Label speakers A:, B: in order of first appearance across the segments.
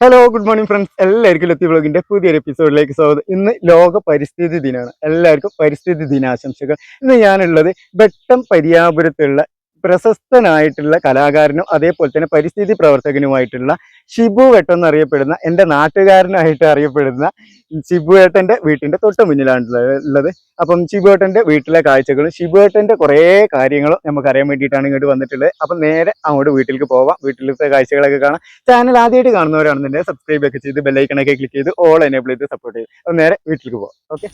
A: Hello good morning friends എല്ലാവർക്കും ലത്തി ബ്ലോഗിന്റെ പുതിയൊരു എപ്പിസോഡിലേക്ക് സ്വാഗതം. ഇന്ന് ലോക പരിസ്ഥിതി ദിനമാണ്. എല്ലാവർക്കും പരിസ്ഥിതി ദിനാശംസകൾ. ഇന്ന് ഞാനുള്ളത് വെട്ടം പരിയാപുരത്തുള്ള പ്രശസ്തനായിട്ടുള്ള കലാകാരനും അതേപോലെ തന്നെ പരിസ്ഥിതി പ്രവർത്തകനുമായിട്ടുള്ള ഷിബു വെട്ടം എന്നറിയപ്പെടുന്ന എന്റെ നാട്ടുകാരനായിട്ട് അറിയപ്പെടുന്ന ഷിബു ഏട്ടന്റെ വീട്ടിന്റെ തൊട്ട് മുന്നിലാണ് ഉള്ളത്. അപ്പം ഷിബു ഏട്ടന്റെ വീട്ടിലെ കാഴ്ചകളും ഷിബു ഏട്ടന്റെ കുറേ കാര്യങ്ങളും നമുക്കറിയാൻ വേണ്ടിയിട്ടാണ് ഇങ്ങോട്ട് വന്നിട്ടുള്ളത്. അപ്പം നേരെ അങ്ങോട്ട് വീട്ടിലേക്ക് പോവാം. വീട്ടിലത്തെ കാഴ്ചകളൊക്കെ കാണാം. ചാനൽ ആദ്യമായിട്ട് കാണുന്നവരാണെന്നുണ്ടെങ്കിൽ സബ്സ്ക്രൈബ് ഒക്കെ ചെയ്ത് ബെല്ലൈക്കണൊക്കെ ക്ലിക്ക് ചെയ്ത് ഓൾ എനേബിൾ ചെയ്ത് സപ്പോർട്ട് ചെയ്ത്. അപ്പം നേരെ വീട്ടിലേക്ക് പോവാം. ഓക്കെ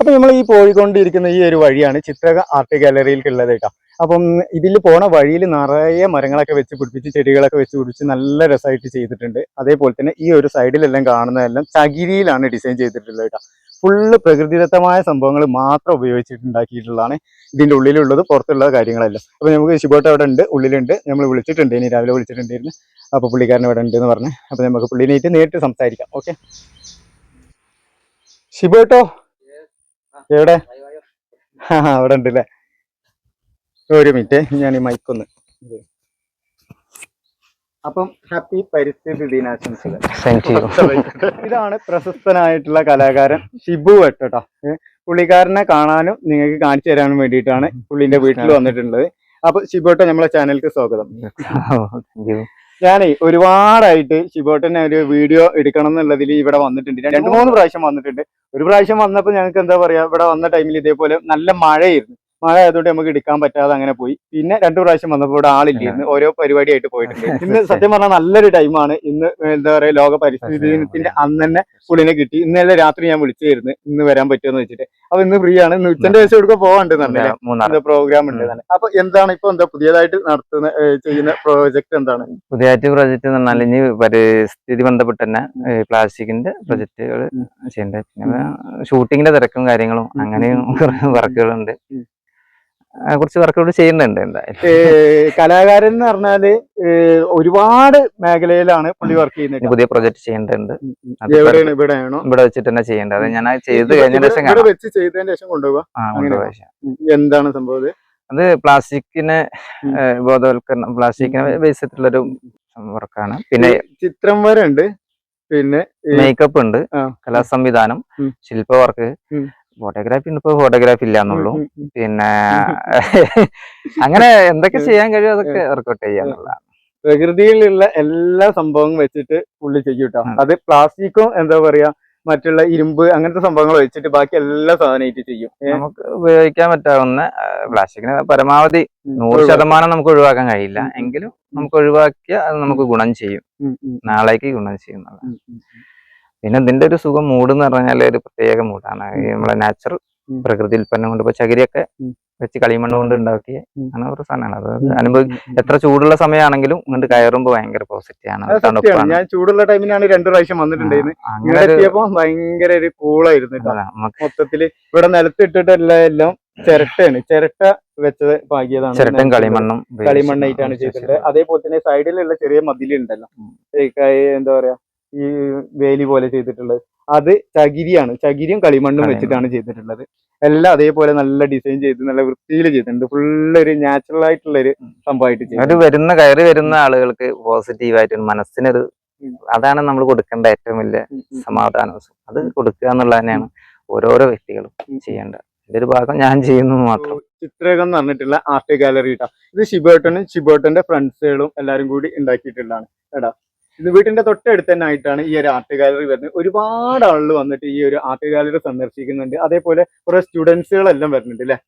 A: അപ്പം നമ്മൾ ഈ പോയിക്കൊണ്ടിരിക്കുന്ന ഈ ഒരു വഴിയാണ് ചിത്രക ആർട്ട് ഗാലറിയിലേക്കുള്ളത് കേട്ടോ. അപ്പം ഇതിൽ പോണ വഴിയിൽ നിറയെ മരങ്ങളൊക്കെ വെച്ച് പിടിപ്പിച്ച് ചെടികളൊക്കെ വെച്ച് പിടിപ്പിച്ച് നല്ല രസമായിട്ട് ചെയ്തിട്ടുണ്ട്. അതേപോലെ തന്നെ ഈ ഒരു സൈഡിലെല്ലാം കാണുന്നതെല്ലാം ചകിരിയിലാണ് ഡിസൈൻ ചെയ്തിട്ടുള്ളത് കേട്ടോ. ഫുള്ള് പ്രകൃതിദത്തമായ സംഭവങ്ങൾ മാത്രം ഉപയോഗിച്ചിട്ടുണ്ടാക്കിയിട്ടുള്ളതാണ് ഇതിന്റെ ഉള്ളിലുള്ളത് പുറത്തുള്ള കാര്യങ്ങളെല്ലാം. അപ്പൊ നമുക്ക് ശിബോട്ട് അവിടെ ഉണ്ട് ഉള്ളിലുണ്ട്. നമ്മൾ വിളിച്ചിട്ടുണ്ട് ഇനി രാവിലെ വിളിച്ചിട്ടുണ്ടായിരുന്നു. അപ്പൊ പുള്ളിക്കാരൻ ഇവിടെ ഉണ്ട് എന്ന് പറഞ്ഞ്. അപ്പൊ നമുക്ക് പുള്ളിനായിട്ട് നേരിട്ട് സംസാരിക്കാം ഓക്കെ? ശിബോട്ടോ എവിടെ? ആ അവിടെ ഉണ്ട് അല്ലേ ഒരു മിനിറ്റ് ഞാൻ ഈ മൈക്കൊന്ന് അപ്പം ഹാപ്പി പരിസ്ഥിതി ദിനാശംസകൾ. ഇതാണ് പ്രശസ്തനായിട്ടുള്ള കലാകാരൻ ഷിബു വെട്ടോ പുള്ളിക്കാരനെ കാണാനും നിങ്ങൾക്ക് കാണിച്ചു തരാനും വേണ്ടിയിട്ടാണ് പുള്ളിന്റെ വീട്ടിൽ വന്നിട്ടുള്ളത്. അപ്പൊ ഷിബോട്ടോ നമ്മളെ ചാനലിലേക്ക് സ്വാഗതം.
B: ഞാൻ യു
A: ഞാനേ ഒരുപാടായിട്ട് ഷിബോട്ടനെ ഒരു വീഡിയോ എടുക്കണം എന്നുള്ളതിൽ ഇവിടെ വന്നിട്ടുണ്ട്. രണ്ടു മൂന്ന് പ്രാവശ്യം വന്നിട്ടുണ്ട്. ഒരു പ്രാവശ്യം വന്നപ്പോൾ ഞങ്ങൾക്ക് എന്താ പറയാ ഇവിടെ വന്ന ടൈമിൽ ഇതേപോലെ നല്ല മഴയായിരുന്നു. മഴ ആയതുകൊണ്ട് നമുക്ക് എടുക്കാൻ പറ്റാതെ അങ്ങനെ പോയി. പിന്നെ രണ്ടു പ്രാവശ്യം വന്നപ്പോൾ ഇവിടെ ആളില്ലായിരുന്നു ഓരോ പരിപാടിയായിട്ട് പോയിട്ടുണ്ട്. ഇന്ന് സത്യം പറഞ്ഞാൽ നല്ലൊരു ടൈമാണ് ഇന്ന് എന്താ പറയുക ലോക പരിസ്ഥിതി ദിനത്തിന്റെ അന്ന് തന്നെ പുള്ളിനെ കിട്ടി. ഇന്നലെ രാത്രി ഞാൻ വിളിച്ചായിരുന്നു ഇന്ന് വരാൻ പറ്റുമെന്ന് വെച്ചിട്ട്. അപ്പൊ ഇന്ന് ഫ്രീ ആണ്. ഇന്ന് ഉച്ചന്റെ ദിവസം എടുക്കാൻ പോകാണ്ട് പ്രോഗ്രാം ഉണ്ട് അപ്പൊ എന്താണ് ഇപ്പൊ എന്താ പുതിയതായിട്ട് നടത്തുന്ന ചെയ്യുന്ന പ്രോജക്ട് എന്താണ്?
B: പുതിയതായിട്ട് പ്രോജക്റ്റ് എന്ന് പറഞ്ഞാൽ ഇനി പരിസ്ഥിതി ബന്ധപ്പെട്ട് തന്നെ പ്ലാസ്റ്റിക്കിന്റെ പ്രൊജക്റ്റുകൾ
A: ഉം.
B: ചെയ്യേണ്ടത്. ഷൂട്ടിങ്ങിന്റെ തിരക്കും കാര്യങ്ങളും അങ്ങനെയും വർക്കുകളുണ്ട് കുറച്ച് വർക്കുകൾ ചെയ്യുന്നുണ്ട് എന്തായാലും.
A: കലാകാരൻ എന്ന് പറഞ്ഞാൽ ഒരുപാട് മേഖലയിലാണ് പുള്ളി വർക്ക് ചെയ്യുന്നത്
B: പുതിയ പ്രൊജക്ട് ചെയ്യേണ്ടതുണ്ട്.
A: ഇവിടെയാണോ?
B: ഇവിടെ വെച്ചിട്ട് തന്നെ ചെയ്യേണ്ടത്. അത് ഞാൻ ചെയ്ത് കഴിഞ്ഞ ശേഷം
A: വെച്ച് ചെയ്തതിന് ശേഷം എന്താണ് സംഭവം?
B: അത് പ്ലാസ്റ്റിക്കിന് ബോധവൽക്കരണം പ്ലാസ്റ്റിക്കിനെ ബേസ് ചെയ്തിട്ടുള്ളൊരു വർക്കാണ് പിന്നെ
A: ചിത്രം വരെ ഉണ്ട് പിന്നെ
B: മേക്കപ്പ് ഉണ്ട്.
A: കലാ
B: കലാസംവിധാനം. ശില്പ വർക്ക്. ഫോട്ടോഗ്രാഫി ഉണ്ട്. ഇപ്പൊ ഫോട്ടോഗ്രാഫി ഇല്ല എന്നുള്ളൂ
A: ഉം, ഉം, ഉം.
B: പിന്നെ അങ്ങനെ എന്തൊക്കെ ചെയ്യാൻ കഴിയും അതൊക്കെ വർക്കൗട്ട് ചെയ്യാന്നുള്ള
A: പ്രകൃതിയിലുള്ള എല്ലാ സംഭവവും വെച്ചിട്ട് പുള്ളി ചെയ്യും കേട്ടോ. അത് പ്ലാസ്റ്റിക്കും എന്താ പറയാ മറ്റുള്ള ഇരുമ്പ് അങ്ങനത്തെ സംഭവങ്ങൾ വെച്ചിട്ട് ബാക്കി എല്ലാ സാധനമായിട്ട് ചെയ്യും.
B: നമുക്ക് ഉപയോഗിക്കാൻ പറ്റാവുന്ന പ്ലാസ്റ്റിക്കിന് പരമാവധി. നൂറ് ശതമാനം നമുക്ക് ഒഴിവാക്കാൻ കഴിയില്ല. എങ്കിലും നമുക്ക് ഒഴിവാക്കിയ അത് നമുക്ക് ഗുണം ചെയ്യും. നാളേക്ക് ഗുണം ചെയ്യുന്നത്
A: ഉം, ഉം.
B: പിന്നെ ഇതിന്റെ ഒരു സുഖം മൂഡ് എന്ന് പറഞ്ഞാൽ ഒരു പ്രത്യേക മൂഡാണ് നമ്മളെ നാച്ചുറൽ. പ്രകൃതി ഉൽപ്പന്നം കൊണ്ട് ഇപ്പൊ ചകിരിയൊക്കെ വെച്ച് കളിമണ്ണ് കൊണ്ട് ഉണ്ടാക്കിയ അങ്ങനെ ഒരു സാധനമാണ് അത് അനുഭവി. എത്ര ചൂടുള്ള സമയമാണെങ്കിലും ഇങ്ങോട്ട് കയറുമ്പോൾ ഭയങ്കര പോസിറ്റീവ് ആണ്.
A: ഞാൻ ചൂടുള്ള ടൈമിലാണ് രണ്ടു പ്രാവശ്യം വന്നിട്ടുണ്ടായിരുന്നു
B: ഒരു
A: എത്തിയപ്പോ ഭയങ്കര ഒരു കൂളായിരുന്നു കേട്ടോ.
B: അതാ, നമുക്ക്
A: മൊത്തത്തിൽ ഇവിടെ നിലത്തിട്ടിട്ട് എല്ലാം ചിരട്ടയാണ്. ചിരട്ട വെച്ചത് പാകിയതാണ്
B: ചിരട്ടയും കളിമണ്ണും
A: കളിമണ്ണായിട്ടാണ് ചെയ്തിട്ടുള്ളത്. അതേപോലെ തന്നെ സൈഡിലുള്ള ചെറിയ മതിലുണ്ടല്ലോ. എന്താ പറയാ? ഈ വേലി പോലെ ചെയ്തിട്ടുള്ളത്. അത് ചകിരിയാണ്. ചകിരിയും കളിമണ്ണും. വെച്ചിട്ടാണ് ചെയ്തിട്ടുള്ളത്. എല്ലാം അതേപോലെ നല്ല ഡിസൈൻ ചെയ്ത് നല്ല വൃത്തിയിൽ ചെയ്തിട്ടുണ്ട്. ഫുള്ള് ഒരു നാച്ചുറൽ ആയിട്ടുള്ള ഒരു സംഭവമായിട്ട് ചെയ്തു.
B: വരുന്ന കയറി വരുന്ന ആളുകൾക്ക് പോസിറ്റീവ് ആയിട്ട്
A: മനസ്സിനൊരു.
B: അതാണ് നമ്മൾ കൊടുക്കേണ്ട ഏറ്റവും വലിയ സമാധാനം. അത് കൊടുക്കുക എന്നുള്ളത് തന്നെയാണ് ഓരോരോ വ്യക്തികളും ചെയ്യേണ്ടത് ഇതിന്റെ ഒരു ഭാഗം ഞാൻ ചെയ്യുന്നു മാത്രം.
A: ചിത്രകം എന്ന് പറഞ്ഞിട്ടുള്ള ആർട്ട് ഗാലറി കേട്ടോ ഇത് ഷിബേട്ടനും ഷിബേട്ടന്റെ ഫ്രണ്ട്സുകളും എല്ലാരും കൂടി ഉണ്ടാക്കിയിട്ടുള്ളതാണ്. എടാ ഇത് വീട്ടിന്റെ തൊട്ടടുത്ത് തന്നെ ആയിട്ടാണ് ഈ ഒരു ആർട്ട് ഗാലറി വരുന്നത്. ഒരുപാട് ആളുകൾ വന്നിട്ട് ഈ ഒരു ആർട്ട് ഗാലറി സന്ദർശിക്കുന്നുണ്ട്. അതേപോലെ കുറെ സ്റ്റുഡൻസുകളെല്ലാം വരുന്നുണ്ട് അല്ലെ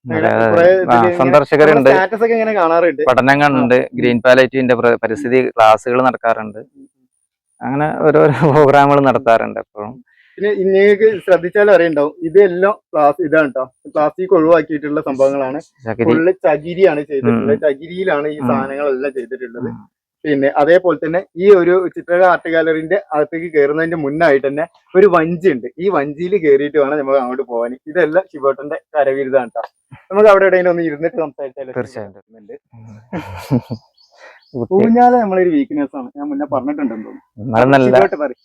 B: സന്ദർശകരുണ്ട്.
A: സ്റ്റാറ്റസ് ഒക്കെ ഇങ്ങനെ കാണാറുണ്ട്.
B: പഠനങ്ങളുണ്ട് ഗ്രീൻ പാലറ്റിന്റെ പരിസ്ഥിതി ക്ലാസ്സുകൾ നടക്കാറുണ്ട്. അങ്ങനെ ഓരോരോ പ്രോഗ്രാമുകൾ നടത്താറുണ്ട് എപ്പോഴും.
A: പിന്നെ നിങ്ങൾക്ക് ശ്രദ്ധിച്ചാലും അറിയണ്ടാവും. ഇതെല്ലാം പ്ലാസ് ഇതാണ് കേട്ടോ പ്ലാസ്റ്റിക് ഒഴിവാക്കിയിട്ടുള്ള സംഭവങ്ങളാണ്. ഫുള്ള് ചകിരിയാണ് ചെയ്തിട്ടുള്ളത്. ചകിരിയിലാണ് ഈ സാധനങ്ങളെല്ലാം ചെയ്തിട്ടുള്ളത്. പിന്നെ അതേപോലെ തന്നെ ഈ ഒരു ചിത്രകല ആർട്ട് ഗാലറിന്റെ അകത്തേക്ക് കയറുന്നതിന്റെ മുന്നായിട്ട് തന്നെ ഒരു വഞ്ചി ഉണ്ട്. ഈ വഞ്ചിയിൽ കയറിയിട്ട് വേണം നമുക്ക് അങ്ങോട്ട് പോകാൻ. ഇതെല്ലാം ശിവട്ടന്റെ കരവിരുതാണ് കേട്ടോ നമുക്ക് അവിടെ എവിടെയെങ്കിലും ഒന്ന് ഇരുന്നിട്ട് സംസാരിച്ചാലും
B: തീർച്ചയായിട്ടും.
A: ഊഞ്ഞാൽ നമ്മളൊരു വീക്ക്നെസ് ആണ്. ഞാൻ മുന്നേ പറഞ്ഞിട്ടുണ്ടെന്ന്.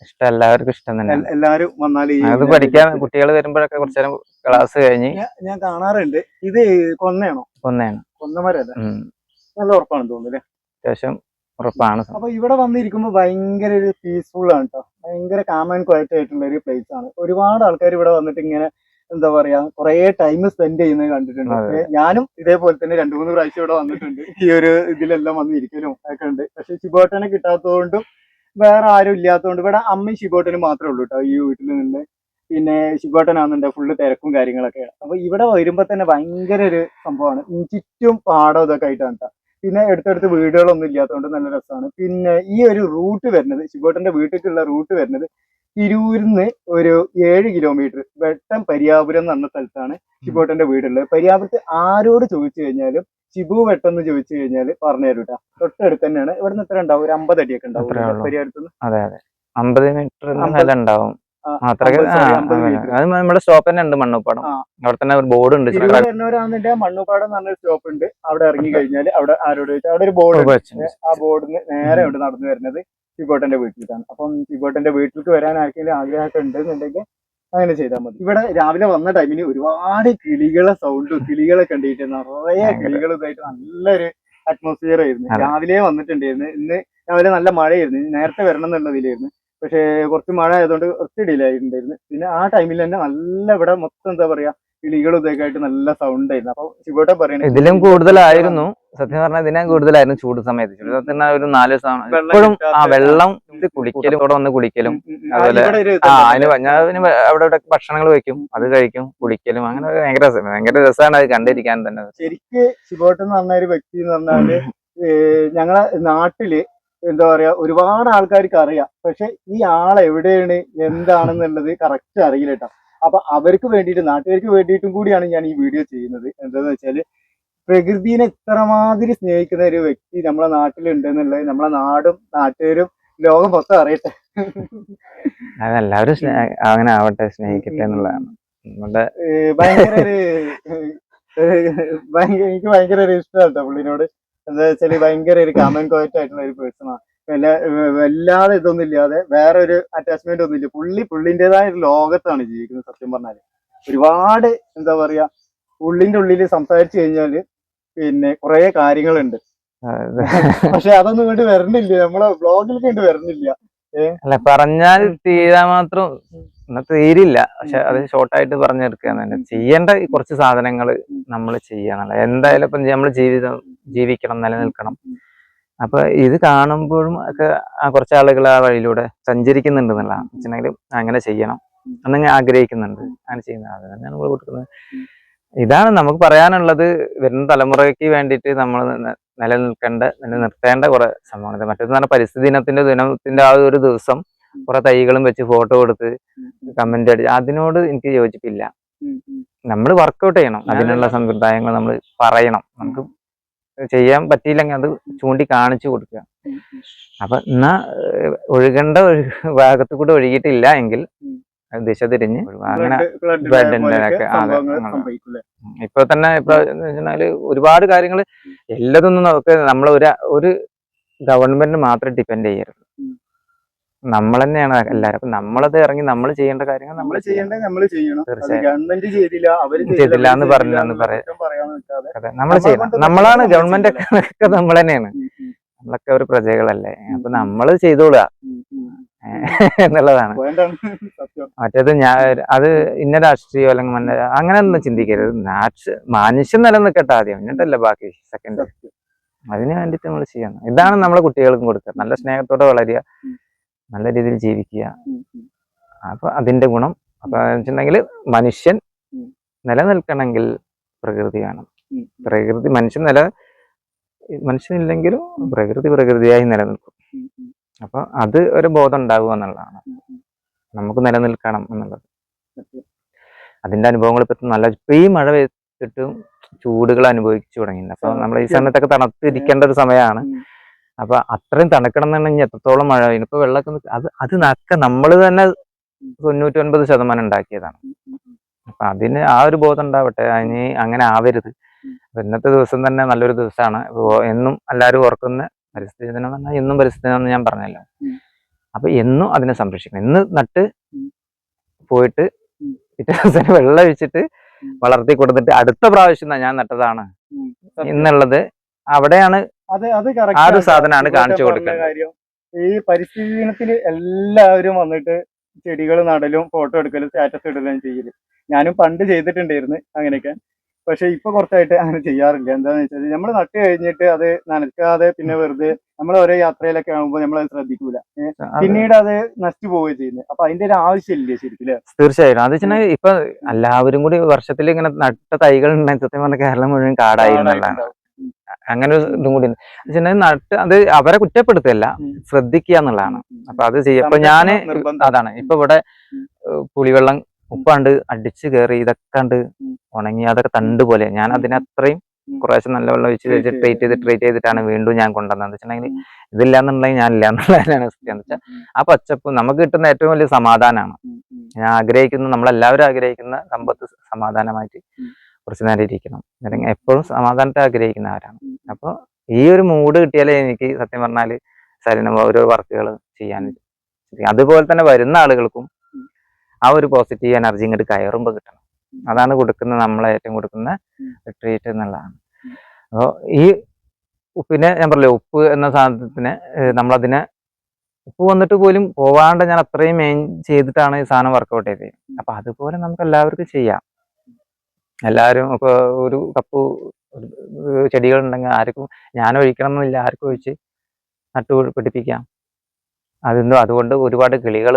B: ഇഷ്ടം എല്ലാവർക്കും ഇഷ്ടം
A: തന്നെ. എല്ലാവരും വന്നാൽ
B: അത് പഠിക്കാൻ കുട്ടികൾ വരുമ്പോഴൊക്കെ കുറച്ചു നേരം ക്ലാസ് കഴിഞ്ഞ്
A: ഞാൻ- കാണാറുണ്ട്. ഇത് കൊന്നയാണോ?
B: കൊന്നയാണ്.
A: കൊന്നമരല്ല. നല്ല ഉറപ്പാണ് തോന്നുന്നു
B: അത്യാവശ്യം ഉറപ്പാണ്
A: അപ്പൊ ഇവിടെ വന്നിരിക്കുമ്പോൾ ഭയങ്കര ഒരു പീസ്ഫുൾ ആണ് കേട്ടോ ഭയങ്കര കാമൻ ആൻഡ് ക്വയറ്റ് ആയിട്ടുള്ള ഒരു പ്ലേസ് ആണ്. ഒരുപാട് ആൾക്കാർ ഇവിടെ വന്നിട്ട് ഇങ്ങനെ എന്താ പറയാ കുറേ ടൈം സ്പെൻഡ് ചെയ്യുന്നത് കണ്ടിട്ടുണ്ട്. ഞാനും ഇതേപോലെ തന്നെ രണ്ടു മൂന്ന് പ്രാവശ്യം ഇവിടെ വന്നിട്ടുണ്ട്. ഈ ഒരു ഇതിലെല്ലാം വന്ന് ഇരിക്കലും ഒക്കെ ഉണ്ട്. പക്ഷെ ശിബോട്ടനെ കിട്ടാത്തതുകൊണ്ടും വേറെ ആരും ഇല്ലാത്തതുകൊണ്ട് ഇവിടെ അമ്മയും ശിബോട്ടനും മാത്രമേ ഉള്ളൂ കേട്ടോ ഈ വീട്ടിൽ നിന്ന്. പിന്നെ ശിബോട്ടനാണെന്നുണ്ട് ഫുള്ള് തിരക്കും കാര്യങ്ങളൊക്കെയാണ്. അപ്പൊ ഇവിടെ വരുമ്പോ തന്നെ ഭയങ്കര ഒരു സംഭവമാണ്. ചുറ്റും പാടം ഇതൊക്കെ ആയിട്ടാണ് കേട്ടോ പിന്നെ എടുത്തെടുത്ത് വീടുകളൊന്നും ഇല്ലാത്തതുകൊണ്ട് നല്ല രസമാണ് പിന്നെ ഈ ഒരു റൂട്ട് വരുന്നത് ശിവോട്ടന്റെ വീട്ടിലേക്കുള്ള റൂട്ട് വരുന്നത് തിരൂരിന്ന് ഒരു ഏഴ് കിലോമീറ്റർ വെട്ടം പരിയാപുരം എന്ന് പറഞ്ഞ സ്ഥലത്താണ് ശിവോട്ടന്റെ വീടുള്ളത്. പരിയാപുരത്ത് ആരോട് ചോദിച്ചു കഴിഞ്ഞാലും ശിബു വെട്ടം എന്ന് ചോദിച്ചു കഴിഞ്ഞാൽ പറഞ്ഞു തരും കേട്ടോ തൊട്ടടുത്ത് തന്നെയാണ്. ഇവിടുന്ന് എത്ര ഉണ്ടാവും? ഒരു അമ്പത് അടിയൊക്കെ ഉണ്ടാവും പരിയാപുരത്തുനിന്ന്.
B: അതെ അതെ. അമ്പത് മീറ്റർ ഉണ്ടാവും. അത്രയ്ക്ക്. അത് നമ്മുടെ സ്റ്റോപ്പ് തന്നെ ഉണ്ട് മണ്ണുപ്പാടം. അവിടെ തന്നെ ഒരു ബോർഡ് ഉണ്ട്
A: മണ്ണുപ്പാടം എന്ന് പറഞ്ഞ സ്റ്റോപ്പ് ഉണ്ട്. അവിടെ ഇറങ്ങി കഴിഞ്ഞാൽ അവിടെ ആരോട് ചോദിച്ചാൽ അവിടെ ഒരു ബോർഡ് ഉണ്ട്. ആ ബോർഡിന് നേരെ ഇവിടെ നടന്നു വരുന്നത് ചിബോട്ടന്റെ വീട്ടിലേക്കാണ്. അപ്പം ചിബോട്ടന്റെ വീട്ടിലേക്ക് വരാൻ ആർക്കെങ്കിലും ആഗ്രഹമൊക്കെ ഉണ്ടെന്നുണ്ടെങ്കിൽ അങ്ങനെ ചെയ്താൽ മതി. ഇവിടെ രാവിലെ വന്ന ടൈമിന് ഒരുപാട് കിളികളെ സൗണ്ടും കിളികളെ കണ്ടിട്ട് നിറയെ കിളികളുമായിട്ട് നല്ലൊരു അറ്റ്മോസ്ഫിയർ ആയിരുന്നു. രാവിലെ വന്നിട്ടുണ്ടായിരുന്നു. ഇന്ന് രാവിലെ നല്ല മഴയായിരുന്നു. നേരത്തെ വരണം എന്നുള്ളതിലായിരുന്നു പക്ഷേ കുറച്ച് മഴ ആയതുകൊണ്ട് കുറച്ച് ഡിലേ ആയിട്ടുണ്ടായിരുന്നു. പിന്നെ ആ ടൈമിൽ തന്നെ നല്ല ഇവിടെ മൊത്തം എന്താ പറയാ കിളികളും ഇതൊക്കെ ആയിട്ട് നല്ല സൗണ്ട് ആയിരുന്നു. അപ്പൊ ശിവോട്ടെ പറയണേ
B: ഇതിലും കൂടുതലായിരുന്നു. സത്യം പറഞ്ഞാൽ ഇതിനും കൂടുതലായിരുന്നു ചൂട് സമയത്ത്. ചൂട് സമയത്ത് ഒരു നാല് ഇപ്പോഴും ആ വെള്ളം കുടിക്കലും ഇവിടെ വന്ന് കുടിക്കലും. അതുപോലെ- ആ അതിന് ഞാൻ അവിടെ ഇവിടെ ഭക്ഷണങ്ങൾ വെക്കും. അത് കഴിക്കും. കുടിക്കലും. അങ്ങനെ ഭയങ്കര രസം. ഭയങ്കര രസമാണ് അത് കണ്ടിരിക്കാൻ തന്നെ.
A: ശരിക്ക് ശിവോട്ടം എന്ന് പറഞ്ഞ ഒരു വ്യക്തി എന്ന് പറഞ്ഞാൽ ഞങ്ങളെ നാട്ടിൽ എന്താ പറയാ ഒരുപാട് ആൾക്കാർക്ക് അറിയാം. പക്ഷെ ഈ ആൾ എവിടെയാണ് എന്താണെന്നുള്ളത് കറക്റ്റ് അറിയില്ല കേട്ടോ. അപ്പൊ അവർക്ക് വേണ്ടിയിട്ട് നാട്ടുകാർക്ക് വേണ്ടിയിട്ടും കൂടിയാണ് ഞാൻ ഈ വീഡിയോ ചെയ്യുന്നത്. എന്താന്ന് വെച്ചാൽ പ്രകൃതിനെ ഇത്രമാതിരി സ്നേഹിക്കുന്ന ഒരു വ്യക്തി നമ്മളെ നാട്ടിലുണ്ട് എന്നുള്ളത് നമ്മളെ നാടും നാട്ടുകാരും ലോകം മൊത്തം അറിയട്ടെ.
B: അതെല്ലാവരും അങ്ങനെ ആവട്ടെ സ്നേഹിക്കട്ടെ എന്നുള്ളതാണ്. നമ്മുടെ
A: ഭയങ്കര ഒരു ഭയങ്കര എനിക്ക് ഭയങ്കര ഒരു ഇഷ്ടമാണ് പുള്ളിനോട്. എന്താ വെച്ചാൽ ഭയങ്കര ഒരു കമൻ കോയറ്റ് ആയിട്ടുള്ള ഒരു പേഴ്സണാണ് വല്ല വല്ലാതെ ഇതൊന്നും ഇല്ലാതെ വേറെ ഒരു അറ്റാച്ച്മെന്റ് ഒന്നും ഇല്ല. പുള്ളി പുള്ളിന്റെതായ ഒരു ലോകത്താണ് ജീവിക്കുന്നത് സത്യം പറഞ്ഞാൽ. ഒരുപാട് എന്താ പറയാ ഉള്ളിന്റെ ഉള്ളിൽ സംസാരിച്ചു കഴിഞ്ഞാൽ പിന്നെ കുറെ കാര്യങ്ങളുണ്ട്. പക്ഷെ അതൊന്നും ഇങ്ങോട്ട് വരണില്ല. നമ്മളെ ബ്ലോഗിൽ കണ്ട് വരണില്ല.
B: അല്ല പറഞ്ഞാൽ തീരാൻ മാത്രം. എന്നാ തീരില്ല. പക്ഷെ അത് ഷോർട്ടായിട്ട് പറഞ്ഞെടുക്കുകയാണ്. തന്നെ ചെയ്യേണ്ട കുറച്ച് സാധനങ്ങൾ നമ്മൾ ചെയ്യാന്നല്ല എന്തായാലും ഇപ്പം നമ്മൾ ജീവിതം ജീവിക്കണം നിലനിൽക്കണം. അപ്പൊ ഇത് കാണുമ്പോഴും ഒക്കെ ആ കുറച്ച് ആളുകൾ ആ വഴിയിലൂടെ സഞ്ചരിക്കുന്നുണ്ട് എന്നുള്ള വെച്ചിട്ടുണ്ടെങ്കിൽ അങ്ങനെ ചെയ്യണം എന്നങ്ങ് ആഗ്രഹിക്കുന്നുണ്ട്. അങ്ങനെ ചെയ്യുന്നത്. അത് തന്നെയാണ് നമ്മൾ കൊടുക്കുന്നത്. ഇതാണ് നമുക്ക് പറയാനുള്ളത് വരുന്ന തലമുറയ്ക്ക് വേണ്ടിയിട്ട് നമ്മൾ നിലനിൽക്കേണ്ട നിലനിർത്തേണ്ട കുറെ സംഭവങ്ങൾ. മറ്റൊന്ന് പറഞ്ഞാൽ പരിസ്ഥിതി ദിനത്തിന്റെ ദിനത്തിന്റെ ആ ഒരു ദിവസം കുറെ തൈകളും വെച്ച് ഫോട്ടോ എടുത്ത് കമന്റ് അടിച്ച് അതിനോട് എനിക്ക് യോജിപ്പില്ല. നമ്മൾ വർക്കൗട്ട് ചെയ്യണം. അതിനുള്ള സമ്പ്രദായങ്ങൾ നമ്മൾ പറയണം. നമുക്ക് ചെയ്യാൻ പറ്റിയില്ലെങ്കിൽ അത് ചൂണ്ടി കാണിച്ചു കൊടുക്കുക അപ്പൊ എന്നാ ഒഴുകേണ്ട ഒരു ഭാഗത്ത് കൂടെ ഒഴുകിയിട്ടില്ല എങ്കിൽ ദിശ തിരിഞ്ഞ്. അങ്ങനെ ഇപ്പൊ തന്നെ ഇപ്പൊ ഒരുപാട് കാര്യങ്ങൾ എല്ലാതൊന്നും നമുക്ക് നമ്മൾ ഒരു ഒരു ഗവൺമെന്റ് മാത്രം ഡിപ്പെൻഡ് ചെയ്യരുത്. നമ്മൾ തന്നെയാണ് എല്ലാരും. അപ്പൊ നമ്മളത് ഇറങ്ങി നമ്മൾ ചെയ്യേണ്ട കാര്യങ്ങൾ നമ്മൾ ചെയ്യേണ്ട
A: ചെയ്യേണ്ടത് നമ്മൾ ചെയ്യണം.
B: തീർച്ചയായും.
A: ഗവൺമെന്റ് ചെയ്തില്ല അവർ
B: ചെയ്തില്ല എന്ന് പറഞ്ഞില്ല എന്ന് പറയാം. നമ്മൾ ചെയ്യണം. നമ്മളാണ് ഗവൺമെന്റ് ഒക്കെ നമ്മൾ തന്നെയാണ് നമ്മളൊക്കെ ഒരു പ്രജകളല്ലേ. അപ്പൊ
A: നമ്മൾ
B: നമ്മൾ ചെയ്തോളുക. എന്നുള്ളതാണ്. മറ്റേത് ഞാൻ അത് ഇന്ന രാഷ്ട്രീയം അല്ലെങ്കിൽ മന്ന അങ്ങനെ ഒന്നും ചിന്തിക്കരുത്. നാച്ച് മനുഷ്യൻ നിലനിൽക്കട്ടെ ആദ്യം. എന്നിട്ടല്ല ബാക്കി സെക്കൻഡ് അതിനു വേണ്ടിയിട്ട് നമ്മൾ ചെയ്യണം. ഇതാണ് നമ്മളെ കുട്ടികൾക്കും കൊടുക്കുക. നല്ല സ്നേഹത്തോടെ വളരുക. നല്ല രീതിയിൽ ജീവിക്കുക. അപ്പൊ അതിന്റെ ഗുണം. അപ്പൊ വെച്ചിട്ടുണ്ടെങ്കിൽ മനുഷ്യൻ. നിലനിൽക്കണമെങ്കിൽ പ്രകൃതി വേണം. പ്രകൃതി മനുഷ്യൻ നില മനുഷ്യനില്ലെങ്കിലും പ്രകൃതി പ്രകൃതിയായി നിലനിൽക്കും.
A: ഉം, ഉം.
B: അപ്പൊ അത് ഒരു ബോധം ഉണ്ടാവുക എന്നുള്ളതാണ്. നമുക്ക് നിലനിൽക്കണം എന്നുള്ളത്. അതിന്റെ അനുഭവങ്ങൾ ഇപ്പൊ നല്ല ഇപ്പൊ ഈ മഴ പെയ്തിട്ടും ചൂടുകൾ അനുഭവിച്ചു തുടങ്ങിയിട്ടുണ്ട്. അപ്പൊ നമ്മൾ ഈ സമയത്തൊക്കെ തണുത്തിരിക്കേണ്ട ഒരു സമയമാണ്. അപ്പൊ അത്രയും തണുക്കണം എന്നുണ്ടെങ്കിൽ എത്രത്തോളം മഴ പെയ്യും. ഇപ്പൊ വെള്ളമൊക്കെ അത് അത് നക്ക നമ്മൾ തന്നെ തൊണ്ണൂറ്റി ഒൻപത് ശതമാനം ഉണ്ടാക്കിയതാണ്. അപ്പൊ അതിന് ആ ഒരു ബോധം ഉണ്ടാവട്ടെ. അതിന് അങ്ങനെ ആവരുത്. ഇന്നത്തെ ദിവസം തന്നെ നല്ലൊരു ദിവസമാണ്. എന്നും എല്ലാവരും ഓർക്കുന്ന പരിസ്ഥിതി ദിനം എന്ന് പറഞ്ഞാൽ എന്നും പരിസ്ഥിതി ദിനം എന്ന് ഞാൻ പറഞ്ഞല്ലോ. അപ്പൊ എന്നും അതിനെ സംരക്ഷിക്കണം ഇന്ന് നട്ട് പോയിട്ട്. പിറ്റേ ദിവസം വെള്ളം ഒഴിച്ചിട്ട് വളർത്തി കൊടുത്തിട്ട് അടുത്ത പ്രാവശ്യം ഞാൻ നട്ടതാണ്. എന്നുള്ളത് അവിടെയാണ്
A: അത് അത് correct
B: ആ ഒരു
A: ആണ്.
B: സാധനമാണ് കാണിച്ചു കൊടുക്കുന്നത്.
A: ഈ പരിസ്ഥിതി ദിനത്തിൽ എല്ലാവരും വന്നിട്ട് ചെടികൾ നടലും ഫോട്ടോ എടുക്കലും സ്റ്റാറ്റസ് ഇടലും ചെയ്യൽ ഞാനും പണ്ട് ചെയ്തിട്ടുണ്ടായിരുന്നു അങ്ങനെയൊക്കെ പക്ഷെ ഇപ്പൊ കുറച്ചായിട്ട് അങ്ങനെ ചെയ്യാറില്ല. എന്താന്ന് വെച്ചാൽ നമ്മൾ നട്ട് കഴിഞ്ഞിട്ട് അത് നനക്കാതെ പിന്നെ വെറുതെ നമ്മൾ ഓരോ യാത്രയിലൊക്കെ ആകുമ്പോൾ നമ്മൾ അത് ശ്രദ്ധിക്കൂല. പിന്നീട് അത് നശിച്ചു പോവുകയും ചെയ്യുന്നത് അപ്പൊ അതിന്റെ ഒരു ആവശ്യമില്ലേ ശരിക്കും?
B: തീർച്ചയായും അത് വെച്ചാൽ ഇപ്പൊ എല്ലാവരും കൂടി വർഷത്തിൽ ഇങ്ങനെ നട്ട തൈകൾ ഉണ്ടായി. സത്യം പറഞ്ഞ കേരളം മുഴുവൻ
A: കാടായിരുന്നല്ല
B: അങ്ങനെ ഒരു ഇതും കൂടി ഉണ്ട്. നട്ട് അത് അവരെ കുറ്റപ്പെടുത്തല്ല. ശ്രദ്ധിക്കുക എന്നുള്ളതാണ്. അപ്പൊ അത് ചെയ്യും. ഇപ്പൊ
A: ഞാൻ
B: അതാണ്. ഇപ്പൊ ഇവിടെ പുളിവെള്ളം ഉപ്പാണ്ട് അടിച്ചു കയറി ഇതൊക്കെ
A: ഉണ്ട്
B: ഉണങ്ങി അതൊക്കെ തണ്ട് പോലെ. ഞാൻ. അതിനത്രയും. കുറേശ്ശെ നല്ല വെള്ളം ഒഴിച്ച്
A: കഴിച്ച്
B: വെച്ച് ട്രീറ്റ് ചെയ്ത് ട്രീറ്റ് ചെയ്തിട്ടാണ് വീണ്ടും ഞാൻ കൊണ്ടുവന്നത്. വെച്ചിട്ടുണ്ടെങ്കിൽ. ഇതില്ലാന്നുണ്ടെങ്കിൽ ഞാൻ ഇല്ല എന്നുള്ളതിനാണ് സത്യം എന്ന് വെച്ചാൽ ആ പച്ചപ്പ് നമുക്ക് കിട്ടുന്ന ഏറ്റവും വലിയ സമാധാനമാണ്. ഞാൻ ആഗ്രഹിക്കുന്ന നമ്മളെല്ലാവരും ആഗ്രഹിക്കുന്ന സമ്പത്ത് സമാധാനമായിട്ട് കുറച്ച് നേരം ഇരിക്കണം അല്ലെങ്കിൽ എപ്പോഴും സമാധാനത്തെ ആഗ്രഹിക്കുന്നവരാണ്
A: അപ്പൊ
B: അപ്പോൾ ഈ ഒരു മൂഡ് കിട്ടിയാലേ എനിക്ക് സത്യം പറഞ്ഞാൽ സരിന ഓരോ വർക്കുകൾ ചെയ്യാൻ. അതുപോലെ തന്നെ വരുന്ന ആളുകൾക്കും. ആ ഒരു പോസിറ്റീവ് എനർജി ഇങ്ങോട്ട് കയറുമ്പോൾ കിട്ടണം. അതാണ് കൊടുക്കുന്ന നമ്മളെ ഏറ്റവും കൊടുക്കുന്ന. ട്രീറ്റ് എന്നുള്ളതാണ്. അപ്പോൾ ഈ ഉപ്പിനെ ഞാൻ പറഞ്ഞില്ലേ ഉപ്പ് എന്ന സാധനത്തിന് നമ്മളതിനെ ഉപ്പ് വന്നിട്ട് പോലും പോവാണ്ട് ഞാൻ അത്രയും മെയിൻ ചെയ്തിട്ടാണ് ഈ സാധനം വർക്കൗട്ട് ചെയ്തത്. അപ്പൊ അതുപോലെ നമുക്ക് എല്ലാവർക്കും ചെയ്യാം. എല്ലാവരും ഇപ്പൊ ഒരു കപ്പ് ചെടികൾ ഉണ്ടെങ്കിൽ ആർക്കും ഞാൻ ഒഴിക്കണം എന്നില്ല ആർക്കും ഒഴിച്ച് നട്ടു പിടിപ്പിക്കാം. അതിന്ന് അതുകൊണ്ട് ഒരുപാട് കിളികൾ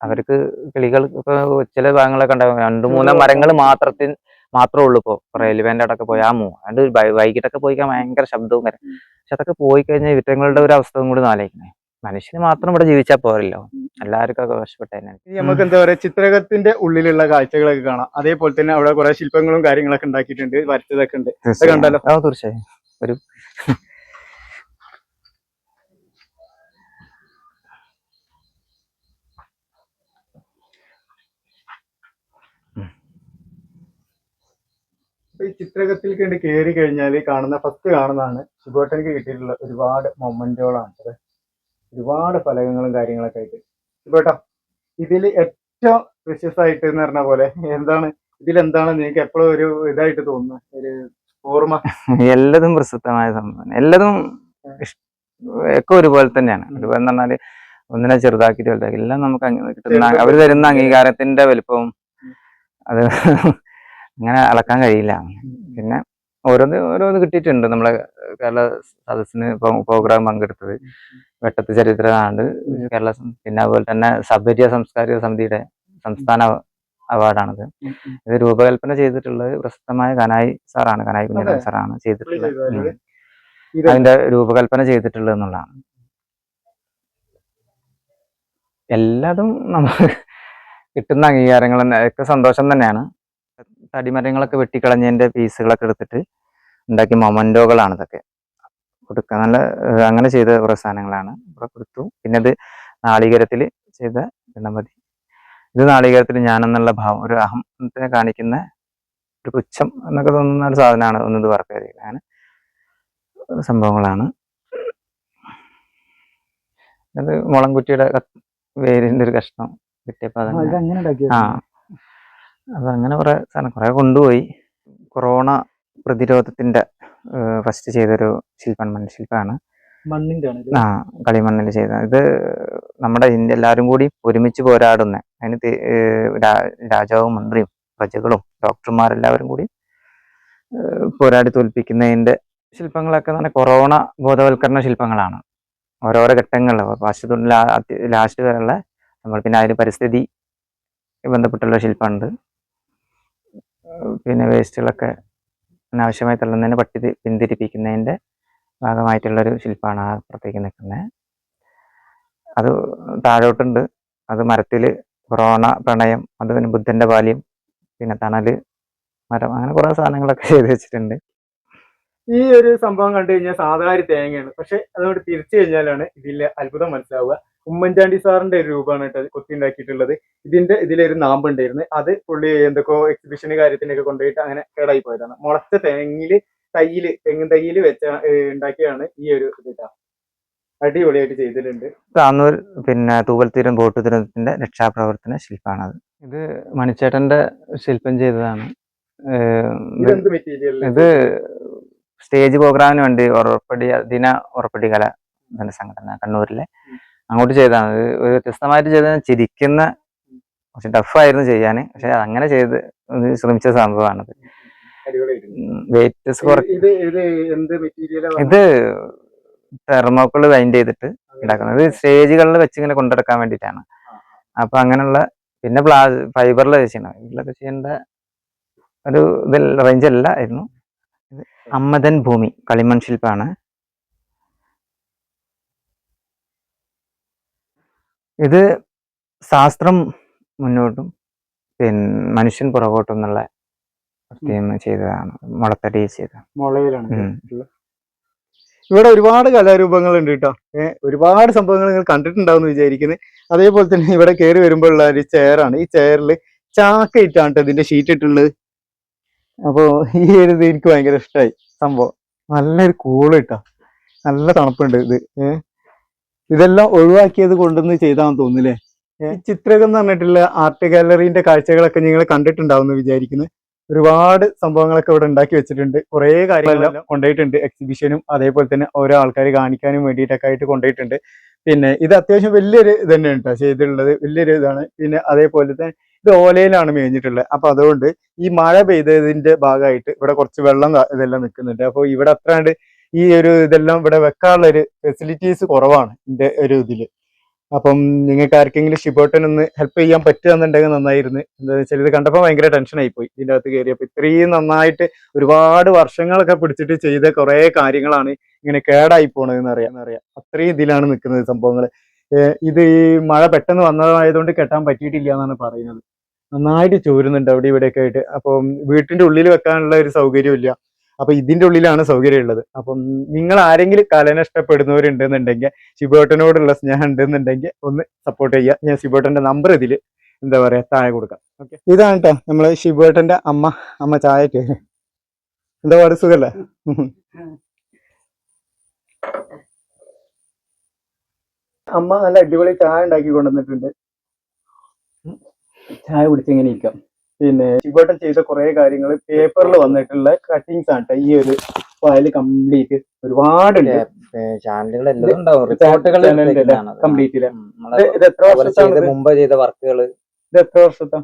B: അവർക്ക് കിളികൾ ഇപ്പൊ ചില ഭാഗങ്ങളൊക്കെ ഉണ്ടാവും രണ്ടു മൂന്നോ മരങ്ങൾ മാത്രത്തിൽ മാത്രമേ ഉള്ളൂ ഇപ്പോ. റെയിൽവേന്റെ അടക്കം പോയി. ആ മൂ അത് വൈകിട്ടൊക്കെ പോയി കഴിഞ്ഞാൽ ഭയങ്കര ശബ്ദവും കാര്യം. പക്ഷെ അതൊക്കെ പോയി കഴിഞ്ഞാൽ വിറ്റങ്ങളുടെ ഒരു അവസ്ഥയും കൂടി ആലോചിക്കണേ മനുഷ്യന് മാത്രം ഇവിടെ ജീവിച്ചാൽ പോരല്ലോ. എല്ലാവർക്കും ഒക്കെ കഷ്ടപ്പെട്ടതിനെ
A: ഇനി നമുക്ക് എന്താ പറയാ ചിത്രകത്തിന്റെ ഉള്ളിലുള്ള കാഴ്ചകളൊക്കെ കാണാം. അതേപോലെ തന്നെ അവിടെ കുറെ ശില്പങ്ങളും കാര്യങ്ങളൊക്കെ ഉണ്ടാക്കിയിട്ടുണ്ട്. വരച്ചതൊക്കെ ഉണ്ട്.
B: തീർച്ചയായും. ഒരു
A: ചിത്രകത്തിലേക്ക് കണ്ട് കയറി കഴിഞ്ഞാൽ കാണുന്ന ഫസ്റ്റ് കാണുന്നതാണ് ശുഭോട്ടനിക്ക് കിട്ടിയിട്ടുള്ള ഒരുപാട് മൊമെന്റുകളാണ്. ഒരുപാട് ഫലകങ്ങളും കാര്യങ്ങളൊക്കെ ആയിട്ട്. ശുഭേട്ടാ ഇതിൽ ഏറ്റവും പ്രഷ്യസ് ആയിട്ട് എന്ന് പറഞ്ഞ പോലെ എന്താണ് ഇതിലെന്താണ് നിങ്ങൾക്ക് എപ്പോഴും ഒരു ഇതായിട്ട് തോന്നുന്നത് ഒരു ഓർമ്മ?
B: എല്ലതും പ്രസിദ്ധമായ സംഭവം. എല്ലതും ഒക്കെ ഒരുപോലെ തന്നെയാണ്. ഒരുപോലെ എന്ന് പറഞ്ഞാൽ ഒന്നിനെ ചെറുതാക്കിയിട്ട് വലുതാക്കി. എല്ലാം നമുക്ക് കിട്ടുന്ന
A: അവർ
B: അവർ തരുന്ന അംഗീകാരത്തിന്റെ വലുപ്പവും അത് അങ്ങനെ അളക്കാൻ കഴിയില്ല. പിന്നെ ഓരോന്ന് ഓരോന്ന് കിട്ടിയിട്ടുണ്ട് നമ്മളെ കേരള സദസ്സിന് പ്രോഗ്രാം പങ്കെടുത്തത്. വെട്ടത്ത് ചരിത്രമാണ് കേരള പിന്നെ അതുപോലെ തന്നെ സബരിയ സാംസ്കാരിക സമിതിയുടെ സംസ്ഥാന അവാർഡാണിത്. ഇത് രൂപകൽപ്പന ചെയ്തിട്ടുള്ളത് പ്രശസ്തമായ കനായി സാറാണ് കനായി
A: കുഞ്ഞു.
B: സാറാണ് ചെയ്തിട്ടുള്ളത്? അതിന്റെ രൂപകൽപ്പന ചെയ്തിട്ടുള്ളത് എന്നുള്ളതാണ്. എല്ലാതും നമുക്ക് കിട്ടുന്ന അംഗീകാരങ്ങൾ തന്നെ ഒക്കെ സന്തോഷം തന്നെയാണ്. തടിമരങ്ങളൊക്കെ വെട്ടിക്കളഞ്ഞതിന്റെ പീസുകളൊക്കെ എടുത്തിട്ട് ഉണ്ടാക്കിയ മൊമന്റോകളാണ് ഇതൊക്കെ. കൊടുക്കുക നല്ല അങ്ങനെ ചെയ്ത കുറേ സാധനങ്ങളാണ് ഇവിടെ കൊടുത്തു. പിന്നെ അത് നാളികേരത്തിൽ ചെയ്ത ഗണപതി ഇത് നാളികേരത്തിൽ ഞാനെന്നുള്ള ഭാവം ഒരു അഹംത്തിനെ കാണിക്കുന്ന ഒരു പുച്ഛം എന്നൊക്കെ തോന്നുന്ന ഒരു സാധനമാണ് ഒന്നിത് വർക്ക് ചെയ്തത് അങ്ങനെ സംഭവങ്ങളാണ്. അത് മുളംകുറ്റിയുടെ വേരിന്റെ ഒരു കഷ്ണം കിട്ടിയപ്പോ
A: ആ,
B: അതങ്ങനെ അങ്ങനെ കുറെ സാധനം കുറെ കൊണ്ടുപോയി. കൊറോണ പ്രതിരോധത്തിന്റെ ഫസ്റ്റ് ചെയ്തൊരു ശില്പമാണ് മൺശില്പമാണ്
A: മണ്ണിന്റെ ആണ്
B: ആ കളിമണ്ണിൽ ചെയ്ത ഇത് നമ്മുടെ ഇന്ത്യ എല്ലാവരും കൂടി ഒരുമിച്ച് പോരാടുന്ന. അതിന് രാജാവും മന്ത്രിയും പ്രജകളും ഡോക്ടർമാരെല്ലാവരും കൂടി പോരാടി തോൽപ്പിക്കുന്നതിന്റെ ശില്പങ്ങളൊക്കെ തന്നെ കൊറോണ ബോധവൽക്കരണ ശില്പങ്ങളാണ്. ഓരോരോ ഘട്ടങ്ങളിൽ ഫസ്റ്റ് തൊട്ട് ലാസ്റ്റ് വരെയുള്ള നമ്മൾ പിന്നെ അതിന് പരിസ്ഥിതി ബന്ധപ്പെട്ടുള്ള ശില്പമുണ്ട്. പിന്നെ വേസ്റ്റുകളൊക്കെ അനാവശ്യമായി തള്ളുന്നതിന് പട്ടി പിന്തിരിപ്പിക്കുന്നതിന്റെ ഭാഗമായിട്ടുള്ളൊരു ശില്പമാണ് ആ അപ്പുറത്തേക്ക് നിൽക്കുന്നത്. അത് താഴോട്ടുണ്ട്. അത് മരത്തിൽ കൊറോണ പ്രണയം അത് പിന്നെ ബുദ്ധന്റെ ബാല്യം പിന്നെ തണൽ മരം അങ്ങനെ കുറേ സാധനങ്ങളൊക്കെ ചെയ്ത് വെച്ചിട്ടുണ്ട്.
A: ഈ ഒരു സംഭവം കണ്ടു കഴിഞ്ഞാൽ സാധാരണ തേങ്ങയാണ്. പക്ഷെ അതോട് തിരിച്ചു കഴിഞ്ഞാലാണ് ഇതിൽ അത്ഭുതം മനസ്സിലാവുക. ഉമ്മൻചാണ്ടി സാറിന്റെ ഒരു രൂപമാണ് കേട്ടോ കൊത്തി ഉണ്ടാക്കിയിട്ടുള്ളത് ഇതിന്റെ ഇതിലൊരു നാമ്പ് ഉണ്ടായിരുന്നു അത് പുള്ളി എന്തൊക്കെയോ എക്സിബിഷന് കാര്യത്തിനൊക്കെ കൊണ്ടുപോയിട്ട് അങ്ങനെ കേടായി പോയതാണ്. മുളച്ച തെങ്ങിൽ തയ്യിൽ തെങ്ങിൻ തയ്യിൽ വെച്ച ഉണ്ടാക്കിയാണ് ഈ ഒരു ഇത് ട്ടോ. അടിപൊളിയായിട്ട് ചെയ്തിട്ടുണ്ട്.
B: താന്നൂർ പിന്നെ തൂവൽത്തീരം ബോട്ട് ദുരന്തത്തിന്റെ രക്ഷാപ്രവർത്തന ശില്പമാണത് ഇത് മണിച്ചേട്ടന്റെ ശില്പം ചെയ്തതാണ്. ഇത്
A: ഇതെന്ത് മെറ്റീരിയൽ
B: ഇത് സ്റ്റേജ് പ്രോഗ്രാമിന് വേണ്ടി ഉറപ്പടി ദിന ഉറപ്പടി കല എന്ന സംഘടന കണ്ണൂരിലെ അങ്ങോട്ട് ചെയ്തതാണ് ഇത് ഒരു വ്യത്യസ്തമായിട്ട് ചെയ്ത ചിരിക്കുന്ന പക്ഷെ ടഫായിരുന്നു ചെയ്യാൻ. പക്ഷെ അങ്ങനെ ചെയ്ത് ശ്രമിച്ച സംഭവമാണത് വെയിറ്റസ്
A: ഇത്
B: തെർമോക്കോൾ ബൈൻഡ് ചെയ്തിട്ട് ഉണ്ടാക്കുന്നത്. ഇത് സ്റ്റേജുകളിൽ വെച്ച് ഇങ്ങനെ കൊണ്ടെടുക്കാൻ വേണ്ടിയിട്ടാണ്. അപ്പൊ അങ്ങനെയുള്ള പിന്നെ പ്ലാ ഫൈബറിൽ ചെയ്യണം ഇതിലൊക്കെ ചെയ്യേണ്ട ഒരു ഇതിൽ റേഞ്ച് അല്ല ആയിരുന്നു. അമ്മതൻ അമ്മദൻ ഭൂമി കളിമൺ ശില്പാണ് ഇത് ശാസ്ത്രം മുന്നോട്ടും പിന്നെ മനുഷ്യൻ പുറകോട്ടും എന്നുള്ള തീം ചെയ്തതാണ് മുളത്തടി ചെയ്ത
A: മുളയിലാണ്. ഇവിടെ ഒരുപാട് കലാരൂപങ്ങൾ ഉണ്ട് കേട്ടോ. ഏഹ് ഒരുപാട് സംഭവങ്ങൾ നിങ്ങൾ കണ്ടിട്ടുണ്ടാവും വിചാരിക്കുന്നത് അതേപോലെ തന്നെ ഇവിടെ കയറി വരുമ്പോഴുള്ള ഒരു ചെയറാണ് ഈ ചെയറിൽ ചാക്ക ഇട്ടാണ് ഇതിന്റെ ഷീറ്റ് ഇട്ടുള്ളത് അപ്പോ ഈ ഒരു ഇത് എനിക്ക് ഭയങ്കര ഇഷ്ടമായി സംഭവം. നല്ലൊരു കൂൾ കിട്ടാ നല്ല തണുപ്പുണ്ട് ഇത്. ഏഹ് ഇതെല്ലാം ഒഴിവാക്കിയത് കൊണ്ടെന്ന് ചെയ്താന്ന് തോന്നുന്നില്ലേ? ഈ ചിത്രകം എന്ന് പറഞ്ഞിട്ടുള്ള ആർട്ട് ഗാലറിന്റെ കാഴ്ചകളൊക്കെ നിങ്ങൾ കണ്ടിട്ടുണ്ടാവും എന്ന് വിചാരിക്കുന്നു. ഒരുപാട് സംഭവങ്ങളൊക്കെ ഇവിടെ ഉണ്ടാക്കി വെച്ചിട്ടുണ്ട്. കുറേ കാര്യങ്ങളെല്ലാം കൊണ്ടുപോയിട്ടുണ്ട്. എക്സിബിഷനും അതേപോലെ തന്നെ ഓരോ ആൾക്കാർ കാണിക്കാനും വേണ്ടിയിട്ടൊക്കെ ആയിട്ട് കൊണ്ടുപോയിട്ടുണ്ട്. പിന്നെ ഇത് അത്യാവശ്യം വലിയൊരു ഇത് തന്നെയാണ് കേട്ടോ ചെയ്തിട്ടുള്ളത്. വലിയൊരു ഇതാണ്. പിന്നെ അതേപോലെ തന്നെ ഇത് ഓലയിലാണ് മേഞ്ഞിട്ടുള്ളത്. അപ്പൊ അതുകൊണ്ട് ഈ മഴ പെയ്തതിന്റെ ഭാഗമായിട്ട് ഇവിടെ കുറച്ച് വെള്ളം ഇതെല്ലാം നിൽക്കുന്നുണ്ട്. അപ്പോൾ ഇവിടെ അത്രാണ്ട് ഈ ഒരു ഇതെല്ലാം ഇവിടെ വെക്കാനുള്ള ഒരു ഫെസിലിറ്റീസ് കുറവാണ് എന്റെ ഒരു ഇതിൽ. അപ്പം നിങ്ങൾക്ക് ആർക്കെങ്കിലും ഷിബോട്ടൻ ഒന്ന് ഹെൽപ്പ് ചെയ്യാൻ പറ്റുകയെന്നുണ്ടെങ്കിൽ നന്നായിരുന്നു. എന്താ വെച്ചാൽ ഇത് കണ്ടപ്പോൾ ഭയങ്കര ടെൻഷൻ ആയിപ്പോയി. ഇതിന്റെ അകത്ത് കയറിയപ്പോൾ ഇത്രയും നന്നായിട്ട് ഒരുപാട് വർഷങ്ങളൊക്കെ പിടിച്ചിട്ട് ചെയ്ത കുറേ കാര്യങ്ങളാണ് ഇങ്ങനെ കേടായി പോണതെന്ന് അറിയാം അറിയാം. അത്രയും ഇതിലാണ് നിൽക്കുന്നത് സംഭവങ്ങൾ ഇത് ഈ മഴ പെട്ടെന്ന് വന്നതായതുകൊണ്ട് കെട്ടാൻ പറ്റിയിട്ടില്ല എന്നാണ് പറയുന്നത്. നന്നായിട്ട് ചോരുന്നുണ്ട് അവിടെ ഇവിടെയൊക്കെ ആയിട്ട്. അപ്പം വീട്ടിന്റെ ഉള്ളിൽ വെക്കാനുള്ള ഒരു സൗകര്യം ഇല്ല. അപ്പൊ ഇതിന്റെ ഉള്ളിലാണ് സൗകര്യം ഉള്ളത്. അപ്പം നിങ്ങൾ ആരെങ്കിലും കലന ഇഷ്ടപ്പെടുന്നവരുണ്ടെന്നുണ്ടെങ്കിൽ ശിബോട്ടനോടുള്ള സ്നേഹം ഉണ്ടെന്നുണ്ടെങ്കിൽ ഒന്ന് സപ്പോർട്ട് ചെയ്യുക. ഞാൻ ശിബോട്ടന്റെ നമ്പർ ഇതിൽ എന്താ പറയാ താഴെ കൊടുക്കാം. ഓക്കെ ഇതാണ് കേട്ടോ നമ്മൾ ശിബോട്ടന്റെ അമ്മ അമ്മ ചായക്ക്. എന്താ പാട്? സുഖല്ലേ? അമ്മ നല്ല അടിപൊളി ചായ ഉണ്ടാക്കി കൊണ്ടുവന്നിട്ടുണ്ട്. ചായ കുടിച്ചിങ്ങനെ ഇരിക്കാം. പിന്നെ ശിവട്ടൻ ചെയ്ത കുറെ കാര്യങ്ങൾ പേപ്പറിൽ വന്നിട്ടുള്ള കട്ടിങ്സ് ആണ് ഈ ഒരു ഫയൽ കംപ്ലീറ്റ് ഒരുപാടുണ്ട്. നമ്മൾ കംപ്ലീറ്റ് ഇത് എത്ര
B: മുമ്പ് ചെയ്ത വർക്കുകൾ
A: ഇത് എത്ര വർഷത്തെ?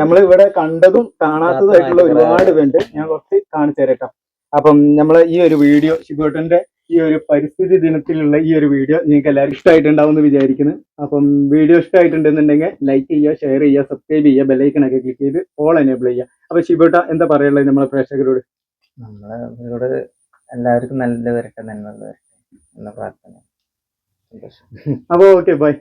A: നമ്മൾ ഇവിടെ കണ്ടതും കാണാത്തതായിട്ടുള്ള ഒരുപാട് പേരുണ്ട്. ഞാൻ കുറച്ച് കാണിച്ചു തരട്ടോ അപ്പം നമ്മൾ ഈ ഒരു വീഡിയോ ശിവട്ടന്റെ ഈ ഒരു പരിസ്ഥിതി ദിനത്തിലുള്ള ഈ ഒരു വീഡിയോ നിങ്ങൾക്ക് എല്ലാവർക്കും ഇഷ്ടമായിട്ടുണ്ടാവും എന്ന് വിചാരിക്കുന്നു. അപ്പം വീഡിയോ ഇഷ്ടമായിട്ടുണ്ടെന്നുണ്ടെങ്കിൽ ലൈക്ക് ചെയ്യുക ഷെയർ ചെയ്യുക സബ്സ്ക്രൈബ് ചെയ്യുക ബെല്ലൈക്കണൊക്കെ ക്ലിക്ക് ചെയ്ത് ഓൾ എനേബിൾ ചെയ്യുക. അപ്പൊ ശിവട്ട എന്താ പറയുള്ളത് നമ്മളെ പ്രേക്ഷകരോട്?
B: നമ്മളെ ഇവരോട് എല്ലാവർക്കും നല്ലത് വരട്ടെ നന്മ വരട്ടെ എന്ന പ്രാർത്ഥന.
A: അപ്പോൾ ഓക്കെ ബൈ